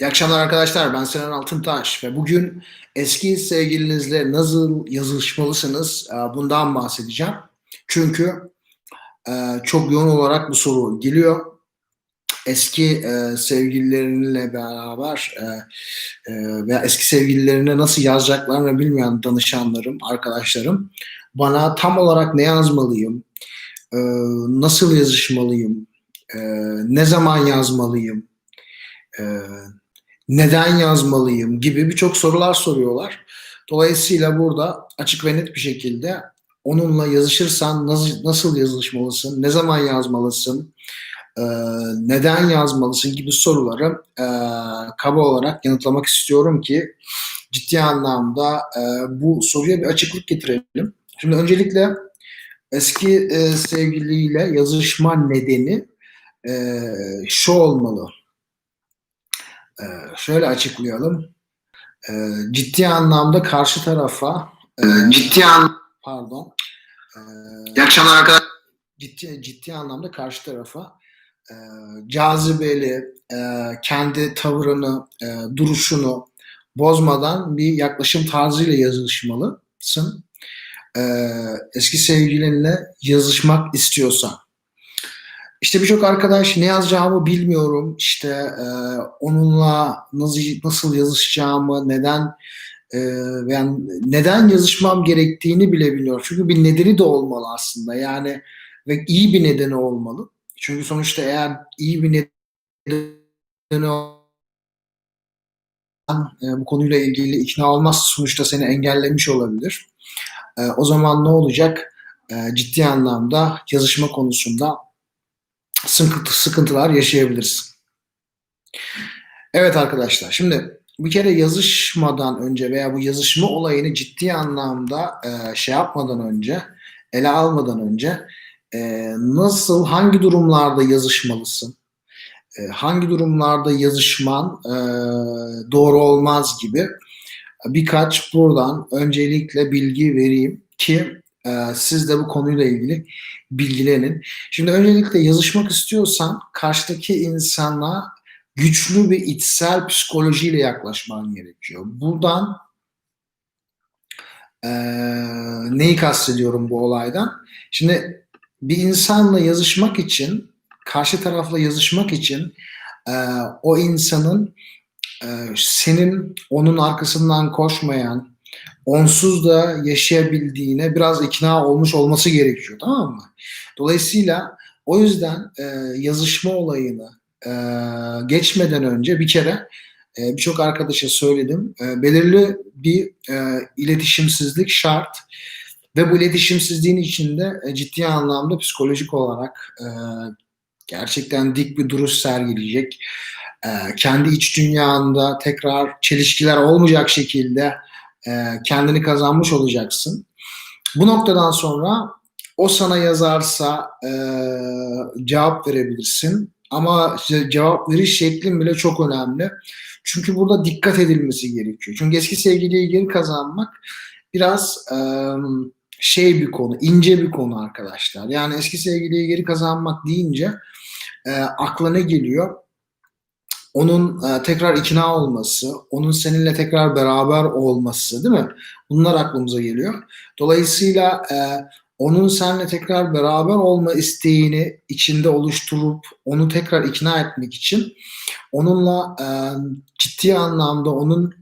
İyi akşamlar arkadaşlar. Ben Sinan Altıntaş ve bugün eski sevgilinizle nasıl yazışmalısınız e, bundan bahsedeceğim. Çünkü e, çok yoğun olarak bu soru geliyor. Eski e, sevgilileriyle beraber veya eski sevgililerine nasıl yazacaklarını bilmeyen danışanlarım, arkadaşlarım bana tam olarak ne yazmalıyım, nasıl yazışmalıyım, ne zaman yazmalıyım, neden yazmalıyım gibi birçok sorular soruyorlar. Dolayısıyla burada açık ve net bir şekilde onunla yazışırsan nasıl, nasıl yazışmalısın, ne zaman yazmalısın, e, neden yazmalısın gibi soruları e, kaba olarak yanıtlamak istiyorum ki ciddi anlamda e, bu soruya bir açıklık getirelim. Şimdi öncelikle eski e, sevgiliyle yazışma nedeni e, şu olmalı şöyle açıklayalım. Ee, ciddi anlamda karşı tarafa e, ciddi an pardon İyi akşamlar arkadaşlar. ciddi, ciddi anlamda karşı tarafa e, cazibeli e, kendi tavırını e, duruşunu bozmadan bir yaklaşım tarzıyla yazışmalısın. E, eski sevgilinle yazışmak istiyorsan işte birçok arkadaş ne yazacağımı bilmiyorum. İşte e, onunla nasıl nasıl yazışacağımı, neden e, yani neden yazışmam gerektiğini bile bilmiyor. Çünkü bir nedeni de olmalı aslında. Yani ve iyi bir nedeni olmalı. Çünkü sonuçta eğer iyi bir nedeni e, bu konuyla ilgili ikna olmazsa sonuçta seni engellemiş olabilir. E, o zaman ne olacak? E, ciddi anlamda yazışma konusunda sıkıntı, sıkıntılar yaşayabiliriz. Evet arkadaşlar şimdi bir kere yazışmadan önce veya bu yazışma olayını ciddi anlamda e, şey yapmadan önce ele almadan önce e, nasıl hangi durumlarda yazışmalısın e, hangi durumlarda yazışman e, doğru olmaz gibi birkaç buradan öncelikle bilgi vereyim ki e, siz de bu konuyla ilgili bilgilenin. Şimdi öncelikle yazışmak istiyorsan karşıdaki insana güçlü bir içsel psikolojiyle yaklaşman gerekiyor. Buradan e, neyi kastediyorum bu olaydan? Şimdi bir insanla yazışmak için, karşı tarafla yazışmak için e, o insanın e, senin onun arkasından koşmayan, onsuz da yaşayabildiğine biraz ikna olmuş olması gerekiyor tamam mı? Dolayısıyla o yüzden e, yazışma olayını e, geçmeden önce bir kere e, birçok arkadaşa söyledim. E, belirli bir e, iletişimsizlik şart ve bu iletişimsizliğin içinde e, ciddi anlamda psikolojik olarak e, gerçekten dik bir duruş sergileyecek. E, kendi iç dünyanda tekrar çelişkiler olmayacak şekilde e, kendini kazanmış olacaksın. Bu noktadan sonra o sana yazarsa e, cevap verebilirsin. Ama cevap veriş şeklin bile çok önemli. Çünkü burada dikkat edilmesi gerekiyor. Çünkü eski sevgiliyi geri kazanmak biraz e, şey bir konu, ince bir konu arkadaşlar. Yani eski sevgiliyi geri kazanmak deyince e, akla ne geliyor? Onun e, tekrar ikna olması, onun seninle tekrar beraber olması değil mi? Bunlar aklımıza geliyor. Dolayısıyla e, onun seninle tekrar beraber olma isteğini içinde oluşturup onu tekrar ikna etmek için onunla e, ciddi anlamda onun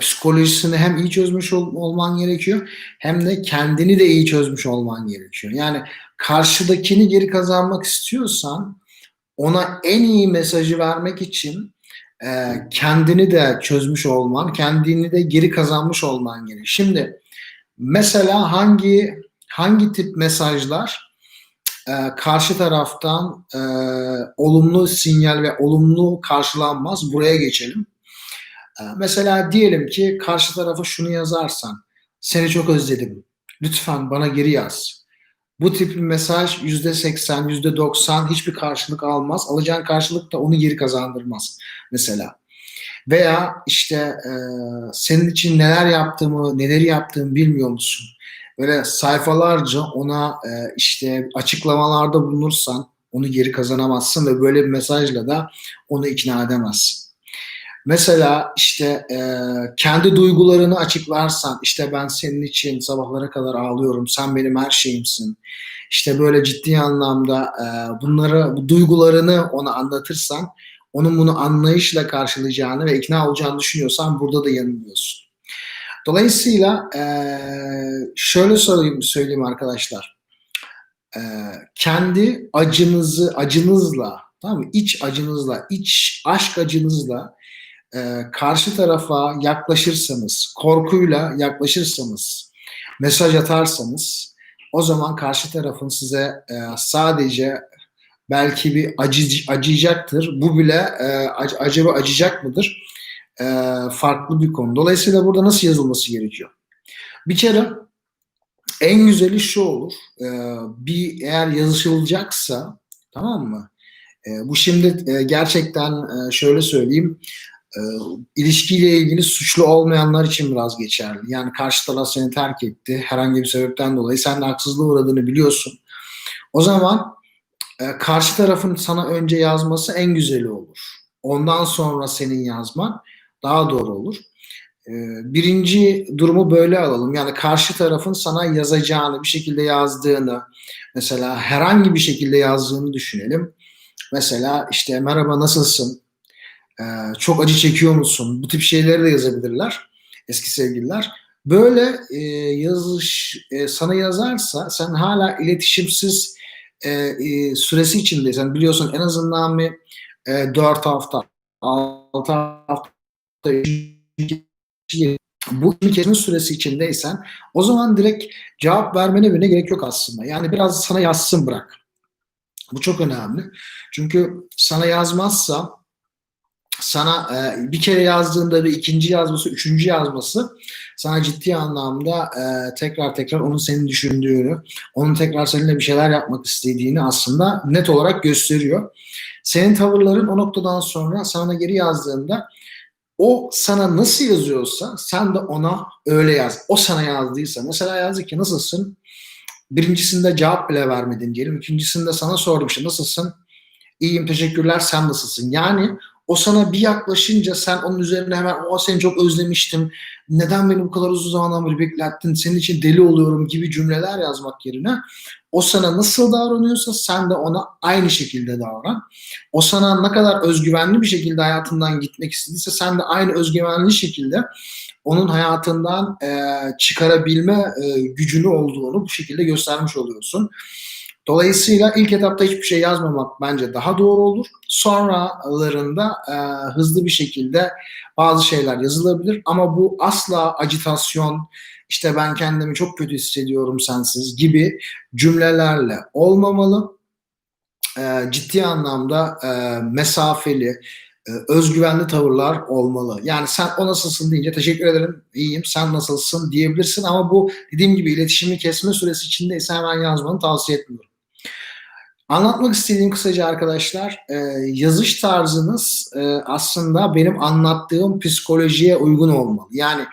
psikolojisini hem iyi çözmüş ol, olman gerekiyor hem de kendini de iyi çözmüş olman gerekiyor. Yani karşıdakini geri kazanmak istiyorsan ona en iyi mesajı vermek için e, kendini de çözmüş olman, kendini de geri kazanmış olman gerekiyor. Şimdi mesela hangi hangi tip mesajlar e, karşı taraftan e, olumlu sinyal ve olumlu karşılanmaz? Buraya geçelim. E, mesela diyelim ki karşı tarafa şunu yazarsan, seni çok özledim. Lütfen bana geri yaz bu tip bir mesaj %80, %90 hiçbir karşılık almaz. Alacağın karşılık da onu geri kazandırmaz mesela. Veya işte e, senin için neler yaptığımı, neleri yaptığımı bilmiyor musun? Böyle sayfalarca ona e, işte açıklamalarda bulunursan onu geri kazanamazsın ve böyle bir mesajla da onu ikna edemezsin. Mesela işte e, kendi duygularını açıklarsan, işte ben senin için sabahlara kadar ağlıyorum, sen benim her şeyimsin. İşte böyle ciddi anlamda e, bunları, bu duygularını ona anlatırsan, onun bunu anlayışla karşılayacağını ve ikna olacağını düşünüyorsan burada da yanılıyorsun. Dolayısıyla e, şöyle söyleyeyim, söyleyeyim arkadaşlar. E, kendi acınızı, acınızla, tamam mı? İç acınızla, iç aşk acınızla e, karşı tarafa yaklaşırsanız, korkuyla yaklaşırsanız, mesaj atarsanız o zaman karşı tarafın size e, sadece belki bir acı, acıyacaktır. Bu bile e, acaba acıyacak mıdır? E, farklı bir konu. Dolayısıyla burada nasıl yazılması gerekiyor? Bir kere en güzeli şu olur. E, bir eğer yazışılacaksa tamam mı? E, bu şimdi e, gerçekten e, şöyle söyleyeyim e, ilişkiyle ilgili suçlu olmayanlar için biraz geçerli. Yani karşı taraf seni terk etti herhangi bir sebepten dolayı sen de haksızlığa uğradığını biliyorsun. O zaman e, karşı tarafın sana önce yazması en güzeli olur. Ondan sonra senin yazman daha doğru olur. E, birinci durumu böyle alalım. Yani karşı tarafın sana yazacağını, bir şekilde yazdığını, mesela herhangi bir şekilde yazdığını düşünelim. Mesela işte merhaba nasılsın? Ee, çok acı çekiyor musun? Bu tip şeyleri de yazabilirler eski sevgililer. Böyle e, yazış e, sana yazarsa sen hala iletişimsiz e, e, süresi içindeysen biliyorsun en azından bir e, 4 hafta 6 hafta bu kesme süresi içindeysen o zaman direkt cevap vermene bile gerek yok aslında. Yani biraz sana yazsın bırak. Bu çok önemli. Çünkü sana yazmazsa sana e, bir kere yazdığında bir ikinci yazması, üçüncü yazması sana ciddi anlamda e, tekrar tekrar onun senin düşündüğünü, onun tekrar seninle bir şeyler yapmak istediğini aslında net olarak gösteriyor. Senin tavırların o noktadan sonra sana geri yazdığında o sana nasıl yazıyorsa sen de ona öyle yaz. O sana yazdıysa mesela yazdı ki nasılsın? Birincisinde cevap bile vermedin diyelim. İkincisinde sana sordu bir şey. Nasılsın? İyiyim teşekkürler sen nasılsın? Yani o sana bir yaklaşınca sen onun üzerine hemen o seni çok özlemiştim. Neden beni bu kadar uzun zamandan beri beklettin? Senin için deli oluyorum gibi cümleler yazmak yerine o sana nasıl davranıyorsa sen de ona aynı şekilde davran. O sana ne kadar özgüvenli bir şekilde hayatından gitmek istediyse sen de aynı özgüvenli şekilde onun hayatından e, çıkarabilme e, gücünü olduğunu bu şekilde göstermiş oluyorsun. Dolayısıyla ilk etapta hiçbir şey yazmamak bence daha doğru olur. Sonralarında e, hızlı bir şekilde bazı şeyler yazılabilir ama bu asla acitasyon, işte ben kendimi çok kötü hissediyorum sensiz gibi cümlelerle olmamalı. E, ciddi anlamda e, mesafeli, e, özgüvenli tavırlar olmalı. Yani sen o nasılsın deyince teşekkür ederim, iyiyim, sen nasılsın diyebilirsin ama bu dediğim gibi iletişimi kesme süresi içindeyse hemen yazmanı tavsiye etmiyorum. Anlatmak istediğim kısaca arkadaşlar, e, yazış tarzınız e, aslında benim anlattığım psikolojiye uygun olmalı. Yani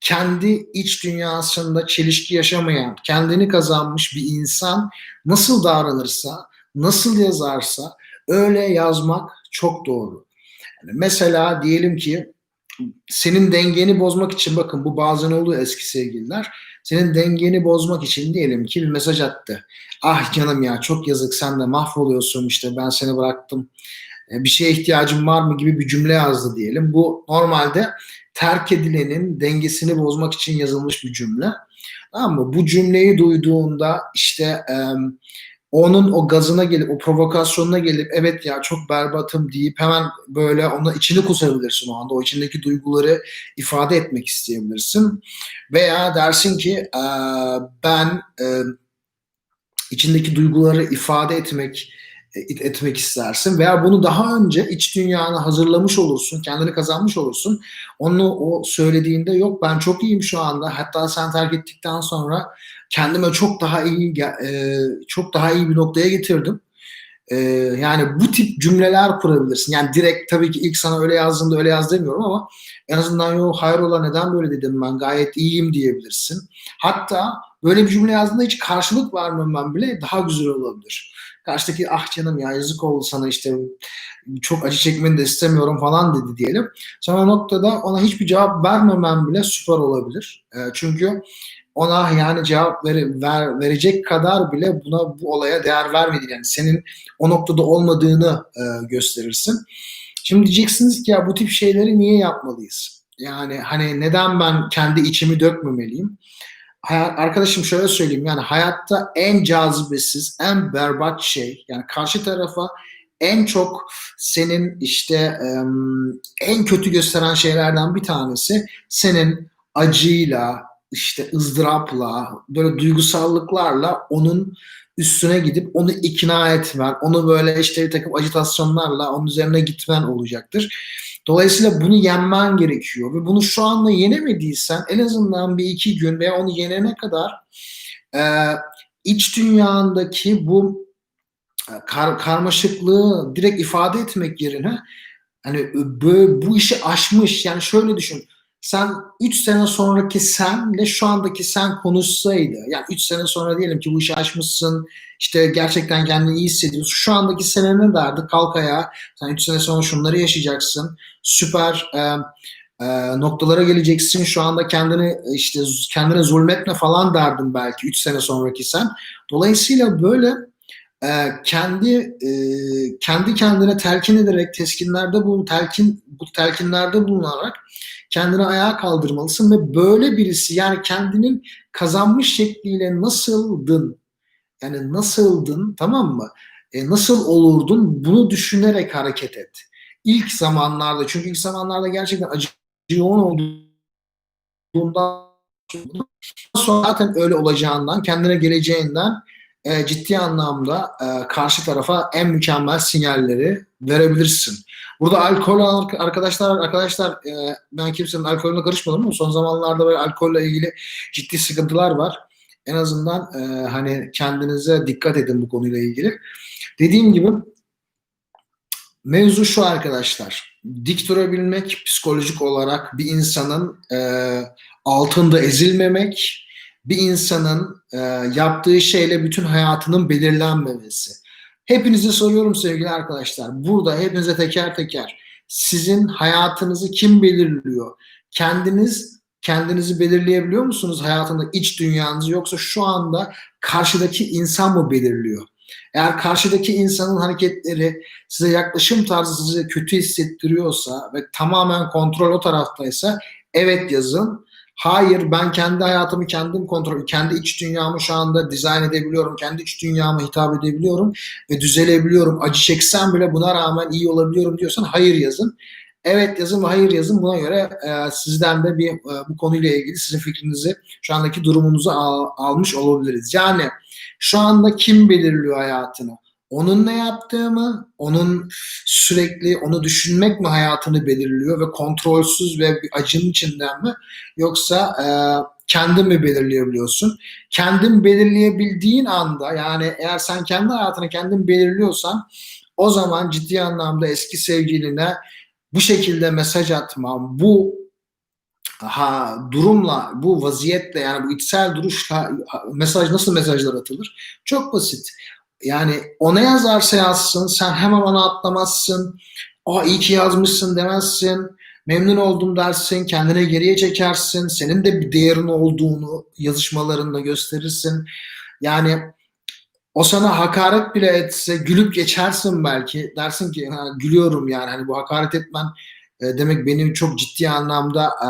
kendi iç dünyasında çelişki yaşamayan, kendini kazanmış bir insan nasıl davranırsa, nasıl yazarsa öyle yazmak çok doğru. Yani mesela diyelim ki senin dengeni bozmak için bakın bu bazen oluyor eski sevgililer senin dengeni bozmak için diyelim ki bir mesaj attı. Ah canım ya çok yazık sen de mahvoluyorsun işte ben seni bıraktım. E, bir şeye ihtiyacım var mı gibi bir cümle yazdı diyelim. Bu normalde terk edilenin dengesini bozmak için yazılmış bir cümle. Tamam mı? Bu cümleyi duyduğunda işte onun o gazına gelip, o provokasyonuna gelip evet ya çok berbatım deyip hemen böyle ona içini kusabilirsin o anda. O içindeki duyguları ifade etmek isteyebilirsin. Veya dersin ki e, ben e, içindeki duyguları ifade etmek e, etmek istersin veya bunu daha önce iç dünyanı hazırlamış olursun, kendini kazanmış olursun. Onu o söylediğinde yok ben çok iyiyim şu anda. Hatta sen terk ettikten sonra kendime çok daha iyi e, çok daha iyi bir noktaya getirdim. E, yani bu tip cümleler kurabilirsin. Yani direkt tabii ki ilk sana öyle yazdığımda öyle yaz demiyorum ama en azından yok hayrola neden böyle dedim ben gayet iyiyim diyebilirsin. Hatta böyle bir cümle yazdığında hiç karşılık vermemen bile daha güzel olabilir. Karşıdaki ah canım ya yazık oldu sana işte çok acı çekmeni de istemiyorum falan dedi diyelim. Sonra noktada ona hiçbir cevap vermemen bile süper olabilir. E, çünkü ona yani cevap ver, ver, verecek kadar bile buna bu olaya değer vermedi. Yani senin o noktada olmadığını e, gösterirsin. Şimdi diyeceksiniz ki ya bu tip şeyleri niye yapmalıyız? Yani hani neden ben kendi içimi dökmemeliyim? arkadaşım şöyle söyleyeyim yani hayatta en cazibesiz, en berbat şey yani karşı tarafa en çok senin işte en kötü gösteren şeylerden bir tanesi senin acıyla, işte ızdırapla, böyle duygusallıklarla onun üstüne gidip onu ikna etmen, onu böyle işte bir takım acitasyonlarla onun üzerine gitmen olacaktır. Dolayısıyla bunu yenmen gerekiyor ve bunu şu anda yenemediysen en azından bir iki gün veya onu yenene kadar e, iç dünyandaki bu e, kar, karmaşıklığı direkt ifade etmek yerine hani böyle, bu işi aşmış yani şöyle düşün sen 3 sene sonraki senle şu andaki sen konuşsaydı yani 3 sene sonra diyelim ki bu işi aşmışsın işte gerçekten kendini iyi hissediyorsun. Şu andaki sene ne derdi? Kalk ayağa sen 3 sene sonra şunları yaşayacaksın. Süper e, e, noktalara geleceksin. Şu anda kendini işte kendine zulmetme falan derdin belki 3 sene sonraki sen. Dolayısıyla böyle e, kendi e, kendi kendine telkin ederek teskinlerde bulun telkin bu telkinlerde bulunarak kendini ayağa kaldırmalısın ve böyle birisi yani kendinin kazanmış şekliyle nasıldın yani nasıldın tamam mı? E, nasıl olurdun bunu düşünerek hareket et. İlk zamanlarda çünkü ilk zamanlarda gerçekten acı yoğun olduğundan sonra zaten öyle olacağından kendine geleceğinden e, ciddi anlamda e, karşı tarafa en mükemmel sinyalleri verebilirsin. Burada alkol arkadaşlar arkadaşlar e, ben kimsenin alkolüne karışmadım ama son zamanlarda böyle alkolle ilgili ciddi sıkıntılar var. En azından e, hani kendinize dikkat edin bu konuyla ilgili. Dediğim gibi mevzu şu arkadaşlar. Dik durabilmek psikolojik olarak bir insanın e, altında ezilmemek, bir insanın e, yaptığı şeyle bütün hayatının belirlenmemesi. Hepinize soruyorum sevgili arkadaşlar. Burada hepinize teker teker sizin hayatınızı kim belirliyor? Kendiniz kendinizi belirleyebiliyor musunuz hayatında iç dünyanızı yoksa şu anda karşıdaki insan mı belirliyor? Eğer karşıdaki insanın hareketleri size yaklaşım tarzı size kötü hissettiriyorsa ve tamamen kontrol o taraftaysa evet yazın. Hayır ben kendi hayatımı kendim kontrol, kendi iç dünyamı şu anda dizayn edebiliyorum. Kendi iç dünyama hitap edebiliyorum ve düzelebiliyorum. Acı çeksem bile buna rağmen iyi olabiliyorum diyorsan hayır yazın. Evet yazın ve hayır yazın. Buna göre e, sizden de bir e, bu konuyla ilgili sizin fikrinizi, şu andaki durumunuzu al, almış olabiliriz. Yani şu anda kim belirliyor hayatını? Onun ne yaptığımı, onun sürekli onu düşünmek mi hayatını belirliyor ve kontrolsüz ve bir acının içinden mi yoksa e, kendin mi belirleyebiliyorsun? Kendin belirleyebildiğin anda yani eğer sen kendi hayatını kendin belirliyorsan o zaman ciddi anlamda eski sevgiline bu şekilde mesaj atma, bu ha, durumla, bu vaziyetle yani bu içsel duruşla mesaj nasıl mesajlar atılır? Çok basit. Yani ona yazarsa yazsın, sen hemen ona atlamazsın. Aa iyi ki yazmışsın demezsin. Memnun oldum dersin, kendine geriye çekersin. Senin de bir değerin olduğunu yazışmalarında gösterirsin. Yani o sana hakaret bile etse gülüp geçersin belki. Dersin ki ha, gülüyorum yani hani bu hakaret etmen e, demek benim çok ciddi anlamda e,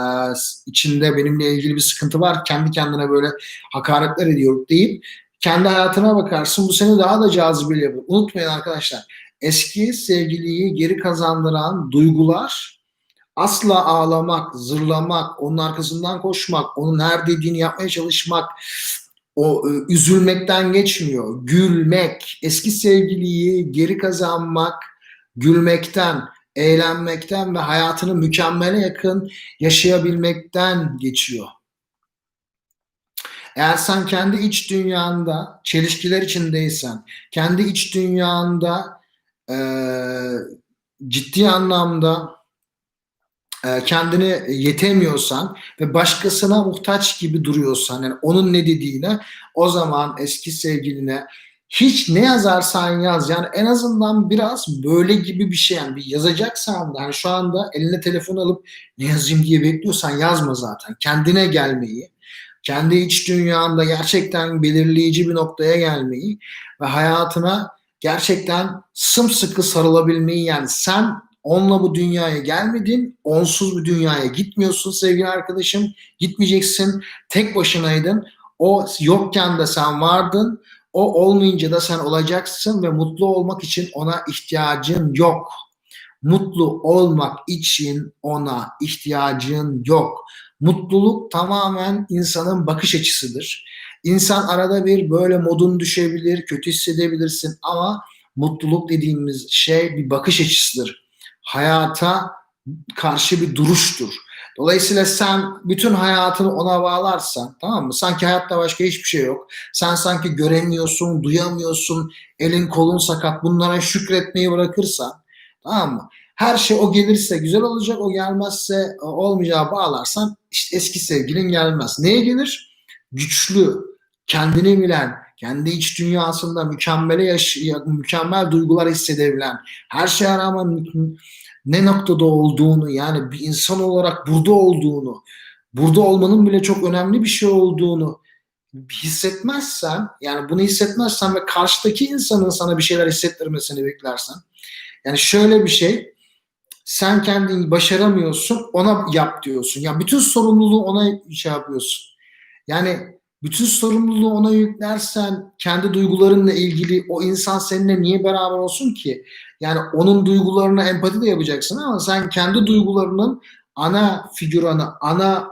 içinde benimle ilgili bir sıkıntı var. Kendi kendine böyle hakaretler ediyor deyip kendi hayatına bakarsın bu seni daha da cazibeli yapar. Unutmayın arkadaşlar eski sevgiliyi geri kazandıran duygular asla ağlamak, zırlamak, onun arkasından koşmak, onun her dediğini yapmaya çalışmak, o e, üzülmekten geçmiyor. Gülmek, eski sevgiliyi geri kazanmak, gülmekten, eğlenmekten ve hayatını mükemmele yakın yaşayabilmekten geçiyor. Eğer sen kendi iç dünyanda çelişkiler içindeysen, kendi iç dünyanda e, ciddi anlamda e, kendine yetemiyorsan ve başkasına muhtaç gibi duruyorsan yani onun ne dediğine o zaman eski sevgiline hiç ne yazarsan yaz yani en azından biraz böyle gibi bir şey yani bir yazacaksan da hani şu anda eline telefon alıp ne yazayım diye bekliyorsan yazma zaten. Kendine gelmeyi, kendi iç dünyanda gerçekten belirleyici bir noktaya gelmeyi ve hayatına gerçekten sımsıkı sarılabilmeyi yani sen onunla bu dünyaya gelmedin, onsuz bir dünyaya gitmiyorsun sevgili arkadaşım, gitmeyeceksin, tek başınaydın, o yokken de sen vardın, o olmayınca da sen olacaksın ve mutlu olmak için ona ihtiyacın yok. Mutlu olmak için ona ihtiyacın yok. Mutluluk tamamen insanın bakış açısıdır. İnsan arada bir böyle modun düşebilir, kötü hissedebilirsin ama mutluluk dediğimiz şey bir bakış açısıdır. Hayata karşı bir duruştur. Dolayısıyla sen bütün hayatını ona bağlarsan tamam mı? Sanki hayatta başka hiçbir şey yok. Sen sanki göremiyorsun, duyamıyorsun, elin kolun sakat bunlara şükretmeyi bırakırsan tamam mı? Her şey o gelirse güzel olacak, o gelmezse olmayacağı bağlarsan işte eski sevgilin gelmez. Neye gelir? Güçlü, kendini bilen, kendi iç dünyasında mükemmel yaş mükemmel duygular hissedebilen, her şeye rağmen ne noktada olduğunu yani bir insan olarak burada olduğunu, burada olmanın bile çok önemli bir şey olduğunu hissetmezsen yani bunu hissetmezsen ve karşıdaki insanın sana bir şeyler hissettirmesini beklersen yani şöyle bir şey sen kendini başaramıyorsun ona yap diyorsun. Ya yani bütün sorumluluğu ona şey yapıyorsun. Yani bütün sorumluluğu ona yüklersen kendi duygularınla ilgili o insan seninle niye beraber olsun ki? Yani onun duygularına empati de yapacaksın ama sen kendi duygularının ana figüranı, ana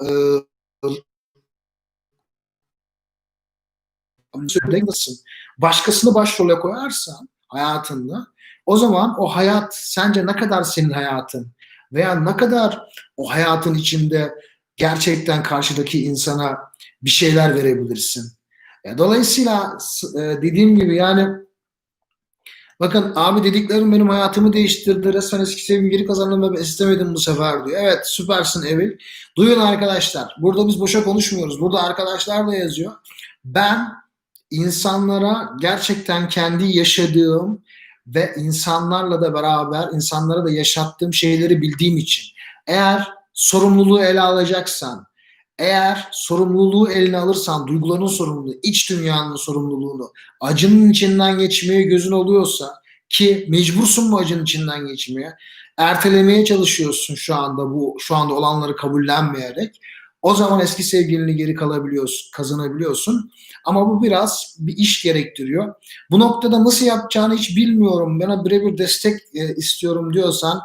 söylemesin. Başkasını başrole koyarsan hayatında o zaman o hayat sence ne kadar senin hayatın veya ne kadar o hayatın içinde gerçekten karşıdaki insana bir şeyler verebilirsin. E, dolayısıyla e, dediğim gibi yani bakın abi dediklerim benim hayatımı değiştirdi. Resmen eski sevgimi geri kazandım ve istemedim bu sefer diyor. Evet süpersin Evil. Duyun arkadaşlar. Burada biz boşa konuşmuyoruz. Burada arkadaşlar da yazıyor. Ben insanlara gerçekten kendi yaşadığım ve insanlarla da beraber insanlara da yaşattığım şeyleri bildiğim için eğer sorumluluğu ele alacaksan, eğer sorumluluğu eline alırsan, duyguların sorumluluğu, iç dünyanın sorumluluğunu, acının içinden geçmeye gözün oluyorsa ki mecbursun bu acının içinden geçmeye, ertelemeye çalışıyorsun şu anda bu şu anda olanları kabullenmeyerek o zaman eski sevgilini geri kalabiliyorsun, kazanabiliyorsun. Ama bu biraz bir iş gerektiriyor. Bu noktada nasıl yapacağını hiç bilmiyorum. Bana birebir destek e, istiyorum diyorsan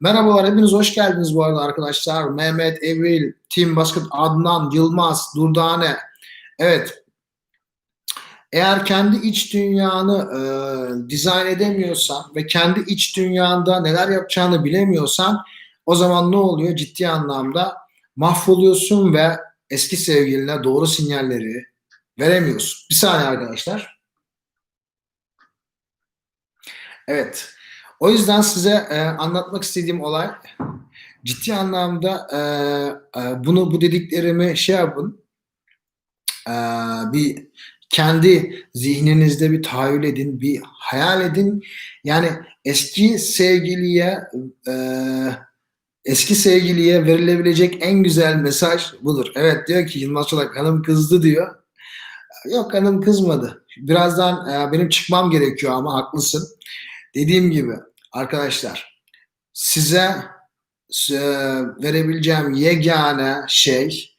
Merhabalar, hepiniz hoş geldiniz bu arada arkadaşlar. Mehmet, Evil, Tim Basket, Adnan, Yılmaz, Durdane. Evet, eğer kendi iç dünyanı e, dizayn edemiyorsan ve kendi iç dünyanda neler yapacağını bilemiyorsan o zaman ne oluyor? Ciddi anlamda mahvoluyorsun ve eski sevgiline doğru sinyalleri veremiyorsun. Bir saniye arkadaşlar. Evet. O yüzden size e, anlatmak istediğim olay ciddi anlamda e, e, bunu bu dediklerimi şey yapın e, bir kendi zihninizde bir tahayyül edin, bir hayal edin. Yani eski sevgiliye e, eski sevgiliye verilebilecek en güzel mesaj budur. Evet diyor ki Yılmaz Çolak hanım kızdı diyor. Yok hanım kızmadı. Birazdan e, benim çıkmam gerekiyor ama haklısın. Dediğim gibi arkadaşlar size e, verebileceğim yegane şey,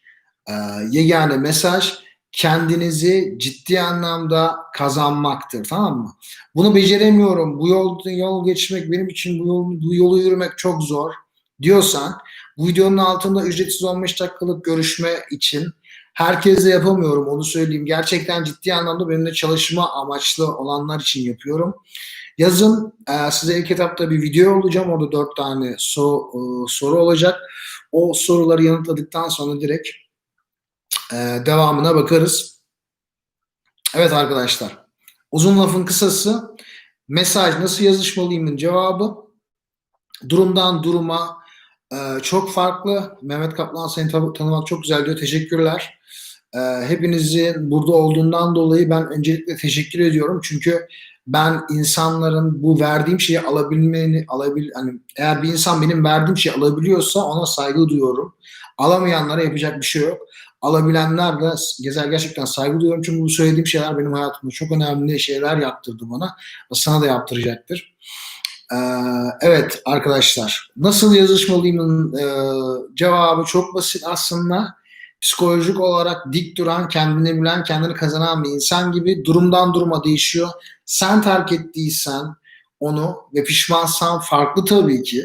e, yegane mesaj kendinizi ciddi anlamda kazanmaktır. Tamam mı? Bunu beceremiyorum. Bu yol, yol geçmek benim için bu, yol, bu yolu yürümek çok zor diyorsan bu videonun altında ücretsiz 15 dakikalık görüşme için herkese yapamıyorum onu söyleyeyim. Gerçekten ciddi anlamda benimle çalışma amaçlı olanlar için yapıyorum. Yazın e, size ilk etapta bir video olacağım. Orada dört tane so, e, soru olacak. O soruları yanıtladıktan sonra direkt e, devamına bakarız. Evet arkadaşlar. Uzun lafın kısası mesaj nasıl yazışmalıyımın cevabı durumdan duruma Ee, çok farklı. Mehmet Kaplan seni tan- tanımak çok güzel diyor. Teşekkürler. Ee, hepinizin burada olduğundan dolayı ben öncelikle teşekkür ediyorum. Çünkü ben insanların bu verdiğim şeyi alabilmeni, alabil, hani eğer bir insan benim verdiğim şeyi alabiliyorsa ona saygı duyuyorum. Alamayanlara yapacak bir şey yok. Alabilenler de gezer gerçekten saygı duyuyorum. Çünkü bu söylediğim şeyler benim hayatımda çok önemli şeyler yaptırdı bana. Sana da yaptıracaktır. Ee, evet arkadaşlar, nasıl yazışmalıyımın e, cevabı çok basit aslında. Psikolojik olarak dik duran, kendini bilen, kendini kazanan bir insan gibi durumdan duruma değişiyor. Sen terk ettiysen onu ve pişmansan farklı tabii ki.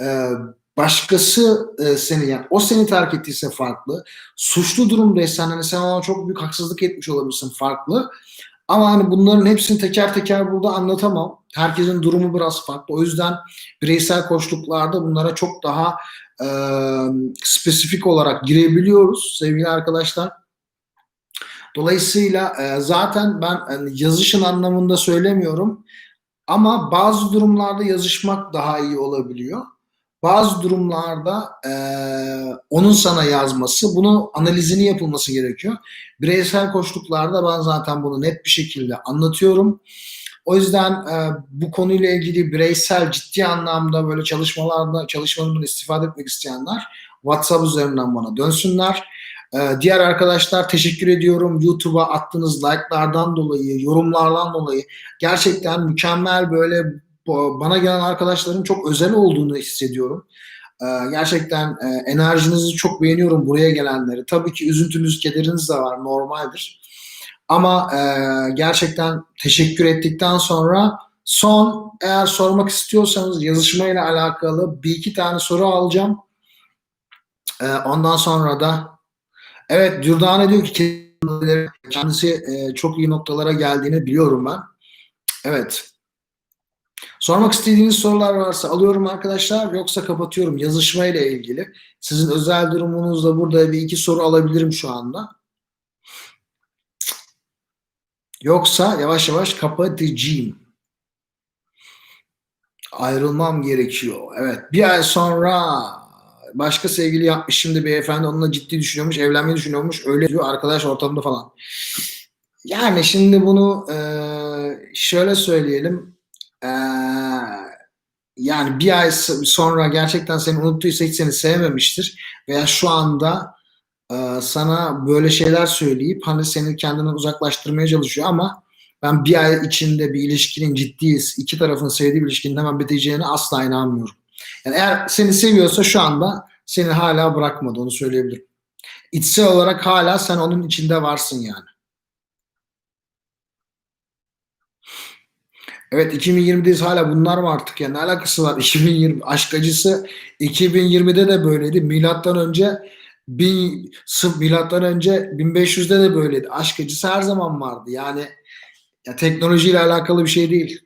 Ee, başkası e, seni yani o seni terk ettiyse farklı. Suçlu durumdaysan hani sen ona çok büyük haksızlık etmiş olabilirsin farklı. Ama hani bunların hepsini teker teker burada anlatamam. Herkesin durumu biraz farklı. O yüzden bireysel koçluklarda bunlara çok daha e, spesifik olarak girebiliyoruz sevgili arkadaşlar. Dolayısıyla e, zaten ben hani yazışın anlamında söylemiyorum. Ama bazı durumlarda yazışmak daha iyi olabiliyor. Bazı durumlarda e, onun sana yazması, bunu analizini yapılması gerekiyor. Bireysel koçluklarda ben zaten bunu net bir şekilde anlatıyorum. O yüzden e, bu konuyla ilgili bireysel ciddi anlamda böyle çalışmalarda çalışmalarımdan istifade etmek isteyenler WhatsApp üzerinden bana dönsünler. E, diğer arkadaşlar teşekkür ediyorum YouTube'a attığınız like'lardan dolayı, yorumlardan dolayı. Gerçekten mükemmel böyle bana gelen arkadaşların çok özel olduğunu hissediyorum. Ee, gerçekten e, enerjinizi çok beğeniyorum buraya gelenleri. Tabii ki üzüntünüz, kederiniz de var, normaldir. Ama e, gerçekten teşekkür ettikten sonra son eğer sormak istiyorsanız yazışmayla alakalı bir iki tane soru alacağım. E, ondan sonra da evet Dürdane diyor ki kendisi e, çok iyi noktalara geldiğini biliyorum ben. Evet. Sormak istediğiniz sorular varsa alıyorum arkadaşlar yoksa kapatıyorum yazışma ile ilgili. Sizin özel durumunuzda burada bir iki soru alabilirim şu anda. Yoksa yavaş yavaş kapatacağım. Ayrılmam gerekiyor. Evet bir ay sonra başka sevgili yapmış şimdi beyefendi onunla ciddi düşünüyormuş, evlenmeyi düşünüyormuş. Öyle diyor arkadaş ortamda falan. Yani şimdi bunu e, şöyle söyleyelim ee, yani bir ay sonra gerçekten seni unuttuysa hiç seni sevmemiştir veya şu anda e, sana böyle şeyler söyleyip hani seni kendinden uzaklaştırmaya çalışıyor ama ben bir ay içinde bir ilişkinin ciddiyiz, iki tarafın sevdiği bir ilişkinin hemen biteceğine asla inanmıyorum. Yani eğer seni seviyorsa şu anda seni hala bırakmadı onu söyleyebilirim. İçsel olarak hala sen onun içinde varsın yani. Evet 2020'deyiz hala bunlar mı artık ya ne alakası var 2020 aşk acısı 2020'de de böyleydi milattan önce bin, milattan önce 1500'de de böyleydi aşk acısı her zaman vardı yani ya teknolojiyle alakalı bir şey değil.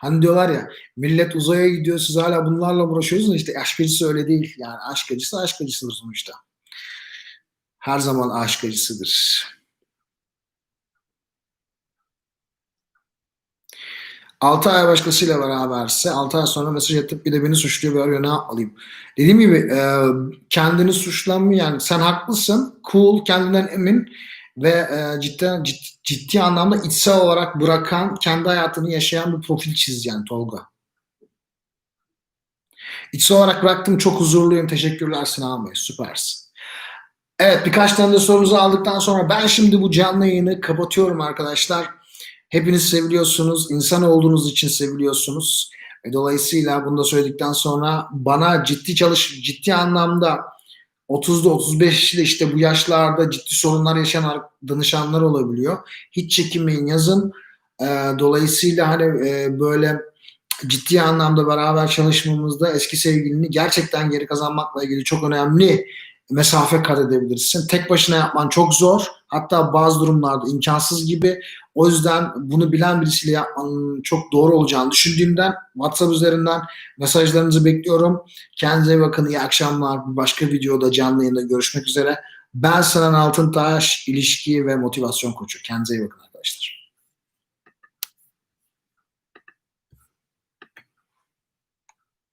Hani diyorlar ya millet uzaya gidiyor siz hala bunlarla uğraşıyorsunuz işte aşk acısı öyle değil. Yani aşk acısı aşk acısıdır sonuçta. Her zaman aşk acısıdır. 6 ay başkasıyla beraberse 6 ay sonra mesaj atıp bir de beni suçluyor ve arıyor ne yapmalıyım? Dediğim gibi e, kendini suçlanmayan sen haklısın cool kendinden emin ve e, ciddi, ciddi, ciddi anlamda içsel olarak bırakan kendi hayatını yaşayan bir profil çiz yani Tolga. İçsel olarak bıraktım çok huzurluyum teşekkürler Sinan Bey süpersin. Evet birkaç tane de sorunuzu aldıktan sonra ben şimdi bu canlı yayını kapatıyorum arkadaşlar. Hepiniz seviliyorsunuz. insan olduğunuz için seviliyorsunuz. E, dolayısıyla bunu da söyledikten sonra bana ciddi çalış, ciddi anlamda 30'da 35'de işte bu yaşlarda ciddi sorunlar yaşayan danışanlar olabiliyor. Hiç çekinmeyin yazın. E, dolayısıyla hani e, böyle ciddi anlamda beraber çalışmamızda eski sevgilini gerçekten geri kazanmakla ilgili çok önemli mesafe kat edebilirsin. Tek başına yapman çok zor. Hatta bazı durumlarda imkansız gibi. O yüzden bunu bilen birisiyle yapmanın çok doğru olacağını düşündüğümden WhatsApp üzerinden mesajlarınızı bekliyorum. Kendinize bakın. İyi akşamlar. Bir başka videoda canlı yayında görüşmek üzere. Ben Sinan Altıntaş, ilişki ve motivasyon koçu. Kendinize iyi bakın arkadaşlar.